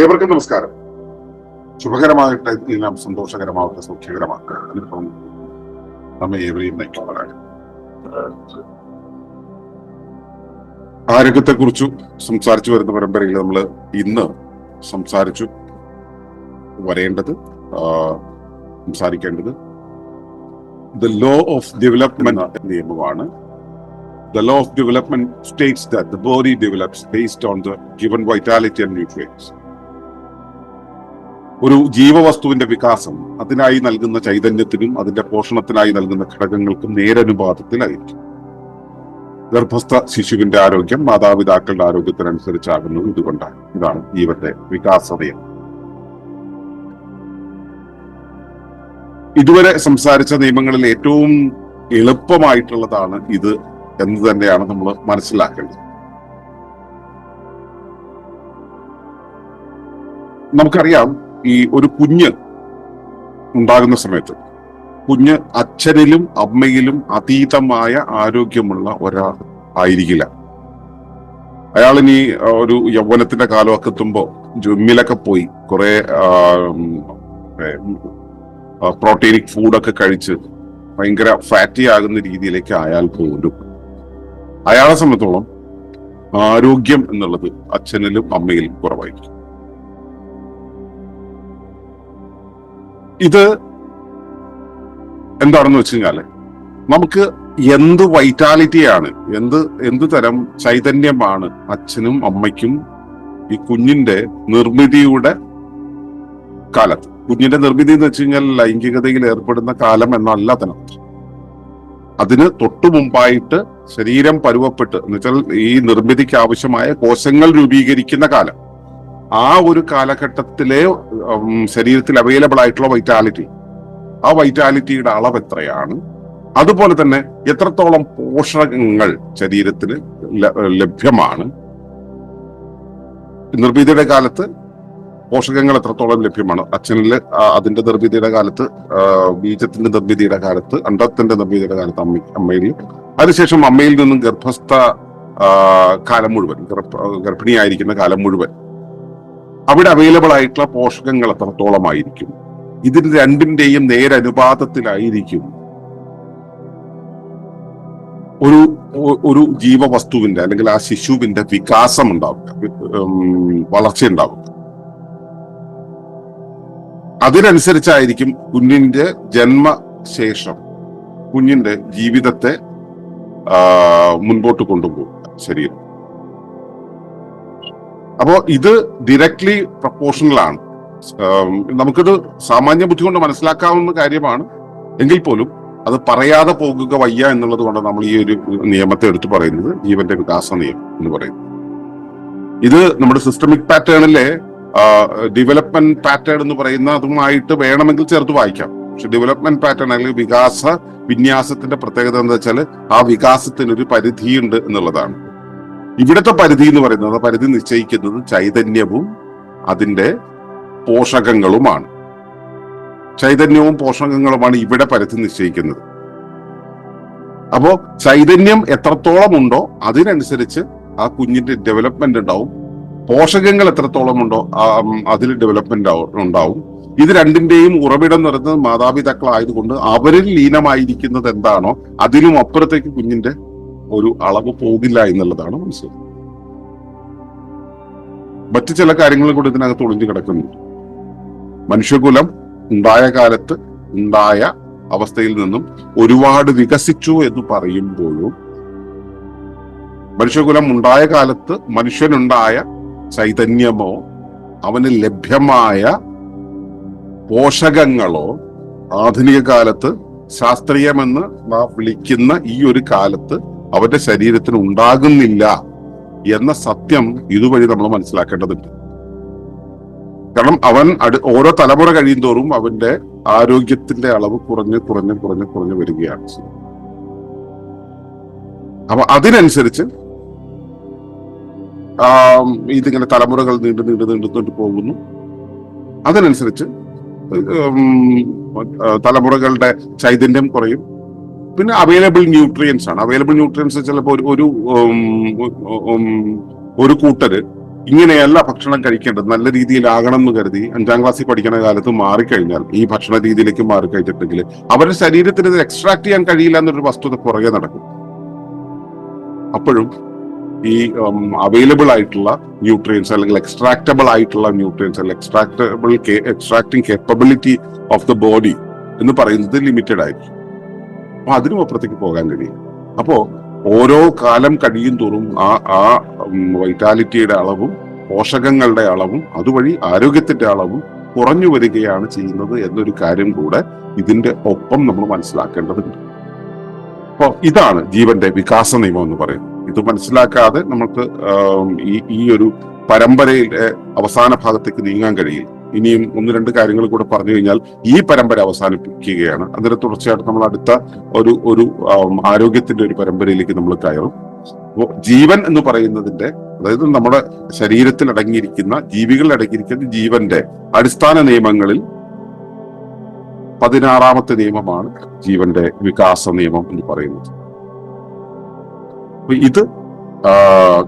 ഏവർക്കും നമസ്കാരം. ശുഭകരമാകട്ടെ എല്ലാം സന്തോഷകരമാവട്ടെ സൗഖ്യകരമാക്കുക അതിനിപ്പം നമ്മെ ഏവരെയും നയിക്കുവാനാണ് ആരോഗ്യത്തെ കുറിച്ചു സംസാരിച്ചു വരുന്ന പരമ്പരയിൽ നമ്മൾ ഇന്ന് സംസാരിച്ചു വരേണ്ടത് സംസാരിക്കേണ്ടത് ദ ലോ ഓഫ് ഡെവലപ്മെന്റ് നിയമമാണ്. The law of development states that the body develops based on vitality and nutrients. ഒരു ജീവവസ്തുവിന്റെ വികാസം അതിനായി നൽകുന്ന ചൈതന്യത്തിനും അതിന്റെ പോഷണത്തിനായി നൽകുന്ന ഘടകങ്ങൾക്കും നേരനുപാതത്തിലായിരിക്കും. ഗർഭസ്ഥ ശിശുവിന്റെ ആരോഗ്യം മാതാപിതാക്കളുടെ ആരോഗ്യത്തിനനുസരിച്ചാകുന്നത് ഇതുകൊണ്ടാണ്. ഇതാണ് ജീവന്റെ വികാസതയം ഇതുവരെ സംസാരിച്ച നിയമങ്ങളിൽ ഏറ്റവും എളുപ്പമായിട്ടുള്ളതാണ് ഇത് എന്ന് തന്നെയാണ് നമ്മൾ മനസ്സിലാക്കേണ്ടത്. നമുക്കറിയാം ഈ ഒരു കുഞ്ഞ് ഉണ്ടാകുന്ന സമയത്ത് കുഞ്ഞ് അച്ഛനിലും അമ്മയിലും അതീതമായ ആരോഗ്യമുള്ള ഒരാൾ ആയിരിക്കില്ല. അയാളിനി ഒരു യൗവനത്തിന്റെ കാലമൊക്കെ എത്തുമ്പോ ജിമ്മിലൊക്കെ പോയി കുറെ പ്രോട്ടീനിക് ഫുഡൊക്കെ കഴിച്ച് ഭയങ്കര ഫാറ്റി ആകുന്ന രീതിയിലേക്ക് അയാൾ പോലും അയാളെ സംബന്ധിച്ചോളം ആരോഗ്യം എന്നുള്ളത് അച്ഛനിലും അമ്മയിലും കുറവായിരിക്കും. ഇത് എന്താണെന്ന് വെച്ച് കഴിഞ്ഞാൽ നമുക്ക് എന്ത് വൈറ്റാലിറ്റിയാണ് എന്ത് എന്ത് തരം ചൈതന്യമാണ് അച്ഛനും അമ്മയ്ക്കും ഈ കുഞ്ഞിന്റെ നിർമ്മിതിയുടെ കാലത്ത്. കുഞ്ഞിന്റെ നിർമ്മിതി എന്ന് വെച്ച് കഴിഞ്ഞാൽ ലൈംഗികതയിൽ ഏർപ്പെടുന്ന കാലം എന്നല്ല അതിനർത്ഥം അതിന് തൊട്ടു മുമ്പായിട്ട് ശരീരം പരുവപ്പെട്ട് എന്നുവെച്ചാൽ ഈ നിർമ്മിതിക്ക് ആവശ്യമായ കോശങ്ങൾ രൂപീകരിക്കുന്ന കാലം. ആ ഒരു കാലഘട്ടത്തിലെ ശരീരത്തിൽ അവൈലബിൾ ആയിട്ടുള്ള വൈറ്റാലിറ്റി ആ വൈറ്റാലിറ്റിയുടെ അളവ് എത്രയാണ്? അതുപോലെ തന്നെ എത്രത്തോളം പോഷകങ്ങൾ ശരീരത്തിന് ലഭ്യമാണ്? നിർഭീതിയുടെ കാലത്ത് പോഷകങ്ങൾ എത്രത്തോളം ലഭ്യമാണ്? അച്ഛനിൽ അതിന്റെ നിർമ്മിതിയുടെ കാലത്ത് ബീജത്തിന്റെ നിർമ്മിതിയുടെ കാലത്ത് അണ്ടത്തിന്റെ നിർമ്മിതിയുടെ കാലത്ത് അമ്മ അമ്മയിൽ. അതിനുശേഷം അമ്മയിൽ നിന്നും ഗർഭസ്ഥ കാലം മുഴുവൻ ഗർഭ ഗർഭിണിയായിരിക്കുന്ന കാലം മുഴുവൻ. അവിടെ അവൈലബിൾ ആയിട്ടുള്ള പോഷകങ്ങൾ എത്രത്തോളമായിരിക്കും ഇതിന് രണ്ടിന്റെയും നേരനുപാതത്തിലായിരിക്കും ഒരു ഒരു ജീവവസ്തുവിന്റെ അല്ലെങ്കിൽ ആ ശിശുവിന്റെ വികാസം ഉണ്ടാവുക വളർച്ച ഉണ്ടാവുക. അതിനനുസരിച്ചായിരിക്കും കുഞ്ഞിന്റെ ജന്മശേഷം കുഞ്ഞിന്റെ ജീവിതത്തെ മുൻപോട്ട് കൊണ്ടുപോകുക ശരീരം. അപ്പോ ഇത് ഡിറക്ട്ലി പ്രപ്പോർഷണൽ ആണ്. നമുക്കിത് സാമാന്യ ബുദ്ധി കൊണ്ട് മനസ്സിലാക്കാവുന്ന കാര്യമാണ്. എങ്കിൽ പോലും അത് പറയാതെ പോകുക വയ്യ എന്നുള്ളത് കൊണ്ട് നമ്മൾ ഈ ഒരു നിയമത്തെ എടുത്തു പറയുന്നത്. ജീവന്റെ വികാസ നിയമം എന്ന് പറയുന്നത്. ഇത് നമ്മുടെ സിസ്റ്റമിക് പാറ്റേണിലെ ഡെവലപ്മെന്റ് പാറ്റേൺ എന്ന് പറയുന്ന അതുമായിട്ട് വേണമെങ്കിൽ ചേർത്ത് വായിക്കാം. പക്ഷെ ഡെവലപ്മെന്റ് പാറ്റേൺ അല്ലെങ്കിൽ വികാസ വിന്യാസത്തിന്റെ പ്രത്യേകത എന്താ വെച്ചാൽ ആ വികാസത്തിനൊരു പരിധിയുണ്ട് എന്നുള്ളതാണ്. ഇവിടുത്തെ പരിധി എന്ന് പറയുന്നത് പരിധി നിശ്ചയിക്കുന്നത് ചൈതന്യവും അതിന്റെ പോഷകങ്ങളുമാണ്. ചൈതന്യവും പോഷകങ്ങളുമാണ് ഇവിടെ പരിധി നിശ്ചയിക്കുന്നത്. അപ്പോ ചൈതന്യം എത്രത്തോളം ഉണ്ടോ അതിനനുസരിച്ച് ആ കുഞ്ഞിന്റെ ഡെവലപ്മെന്റ് ഉണ്ടാവും. പോഷകങ്ങൾ എത്രത്തോളം ഉണ്ടോ അതിൽ ഡെവലപ്മെന്റ് ഉണ്ടാവും. ഇത് രണ്ടിന്റെയും ഉറവിടം നിറഞ്ഞത് മാതാപിതാക്കളായതുകൊണ്ട് അവരിൽ ലീനമായിരിക്കുന്നത് എന്താണോ അതിനും അപ്പുറത്തേക്ക് കുഞ്ഞിന്റെ ഒരു അളവ് പോകില്ല എന്നുള്ളതാണ് മനസ്സിലാക്കുന്നത് മറ്റു ചില കാര്യങ്ങൾ കൂടി ഇതിനകത്ത് ഒളിഞ്ഞു കിടക്കുന്നു. മനുഷ്യകുലം ഉണ്ടായ കാലത്ത് ഉണ്ടായ അവസ്ഥയിൽ നിന്നും ഒരുപാട് വികസിച്ചു എന്ന് പറയുമ്പോഴും മനുഷ്യകുലം ഉണ്ടായ കാലത്ത് മനുഷ്യനുണ്ടായ ചൈതന്യമോ അവന് ലഭ്യമായ പോഷകങ്ങളോ ആധുനിക കാലത്ത് ശാസ്ത്രീയമെന്ന് നാം വിളിക്കുന്ന ഈ ഒരു കാലത്ത് അവന്റെ ശരീരത്തിന് ഉണ്ടാകുന്നില്ല എന്ന സത്യം ഇതുവഴി നമ്മൾ മനസ്സിലാക്കേണ്ടതുണ്ട്. കാരണം അവൻ അടു ഓരോ തലമുറ കഴിയുന്തോറും അവന്റെ ആരോഗ്യത്തിന്റെ അളവ് കുറഞ്ഞ് കുറഞ്ഞ് കുറഞ്ഞ് കുറഞ്ഞ് വരികയാണ്. അപ്പൊ അതിനനുസരിച്ച് ആ, ഇതിങ്ങനെ തലമുറകൾ നീണ്ടു നീണ്ടു നീണ്ടു പോകുന്നു. അതിനനുസരിച്ച് തലമുറകളുടെ ചൈതന്യം കുറയും. പിന്നെ അവൈലബിൾ ന്യൂട്രിയൻസ് ആണ്. അവൈലബിൾ ന്യൂട്രിയൻസ് ചിലപ്പോൾ ഒരു ഒരു കൂട്ടര് ഇങ്ങനെയല്ല ഭക്ഷണം കഴിക്കേണ്ടത്. നല്ല രീതിയിലാകണം എന്ന് കരുതി അഞ്ചാം ക്ലാസ്സിൽ പഠിക്കുന്ന കാലത്ത് മാറിക്കഴിഞ്ഞാൽ ഈ ഭക്ഷണ രീതിയിലേക്ക് മാറിക്കഴിഞ്ഞിട്ടുണ്ടെങ്കിൽ അവരുടെ ശരീരത്തിന് ഇത് എക്സ്ട്രാക്ട് ചെയ്യാൻ കഴിയില്ല എന്നൊരു വസ്തുത പുറകെ നടക്കും. അപ്പോഴും ഈ അവൈലബിൾ ആയിട്ടുള്ള ന്യൂട്രിയൻസ് അല്ലെങ്കിൽ എക്സ്ട്രാക്റ്റബിൾ ആയിട്ടുള്ള ന്യൂട്രിയൻസ് അല്ലെങ്കിൽ extractable extracting capability of the body എന്ന് പറയുന്നത് ലിമിറ്റഡ് ആയിരിക്കും. അപ്പൊ അതിനും അപ്പുറത്തേക്ക് പോകാൻ കഴിയും. അപ്പോ ഓരോ കാലം കഴിയും തോറും ആ ആ വൈറ്റാലിറ്റിയുടെ അളവും പോഷകങ്ങളുടെ അളവും അതുവഴി ആരോഗ്യത്തിന്റെ അളവും കുറഞ്ഞു വരികയാണ് ചെയ്യുന്നത് എന്നൊരു കാര്യം കൂടെ ഇതിന്റെ ഒപ്പം നമ്മൾ മനസ്സിലാക്കേണ്ടതുണ്ട്. അപ്പോൾ ഇതാണ് ജീവന്റെ വികാസ നിയമം എന്ന് പറയുന്നത്. ഇത് മനസ്സിലാക്കാതെ നമുക്ക് ഈ ഈ ഒരു പരമ്പരയിലെ അവസാന ഭാഗത്തേക്ക് നീങ്ങാൻ കഴിയില്ല. ഇനിയും ഒന്ന് രണ്ട് കാര്യങ്ങൾ കൂടെ പറഞ്ഞു കഴിഞ്ഞാൽ ഈ പരമ്പര അവസാനിപ്പിക്കുകയാണ്. അതിന് തുടർച്ചയായിട്ട് നമ്മൾ അടുത്ത ഒരു ഒരു ആരോഗ്യത്തിന്റെ ഒരു പരമ്പരയിലേക്ക് നമ്മൾ കയറും. ജീവൻ എന്ന് പറയുന്നതിന്റെ അതായത് നമ്മുടെ ശരീരത്തിൽ അടങ്ങിയിരിക്കുന്ന ജീവികളിൽ അടങ്ങിയിരിക്കുന്ന ജീവന്റെ അടിസ്ഥാന നിയമങ്ങളിൽ പതിനാറാമത്തെ നിയമമാണ് ജീവന്റെ വികാസ നിയമം എന്ന് പറയുന്നത്. ഇത്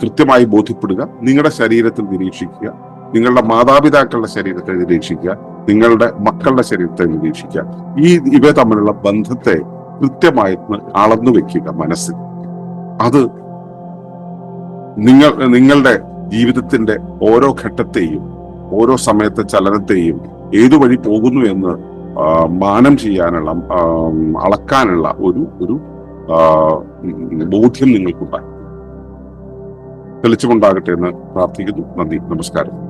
കൃത്യമായി ബോധ്യപ്പെടുക നിങ്ങളുടെ ശരീരത്തിൽ നിരീക്ഷിക്കുക നിങ്ങളുടെ മാതാപിതാക്കളുടെ ശരീരത്തെ നിരീക്ഷിക്കുക നിങ്ങളുടെ മക്കളുടെ ശരീരത്തെ നിരീക്ഷിക്കുക. ഈ ഇവ തമ്മിലുള്ള ബന്ധത്തെ കൃത്യമായി അളന്നു വെക്കുക മനസ്സിൽ. അത് നിങ്ങൾ നിങ്ങളുടെ ജീവിതത്തിന്റെ ഓരോ ഘട്ടത്തെയും ഓരോ സമയത്തെ ചലനത്തെയും ഏതു വഴി പോകുന്നു എന്ന് മാനം ചെയ്യാനുള്ള അളക്കാനുള്ള ഒരു ഒരു ബോധ്യം നിങ്ങൾക്കുണ്ടാകും. തെളിച്ചുകൊണ്ടാകട്ടെ എന്ന് പ്രാർത്ഥിക്കുന്നു. നന്ദി. നമസ്കാരം.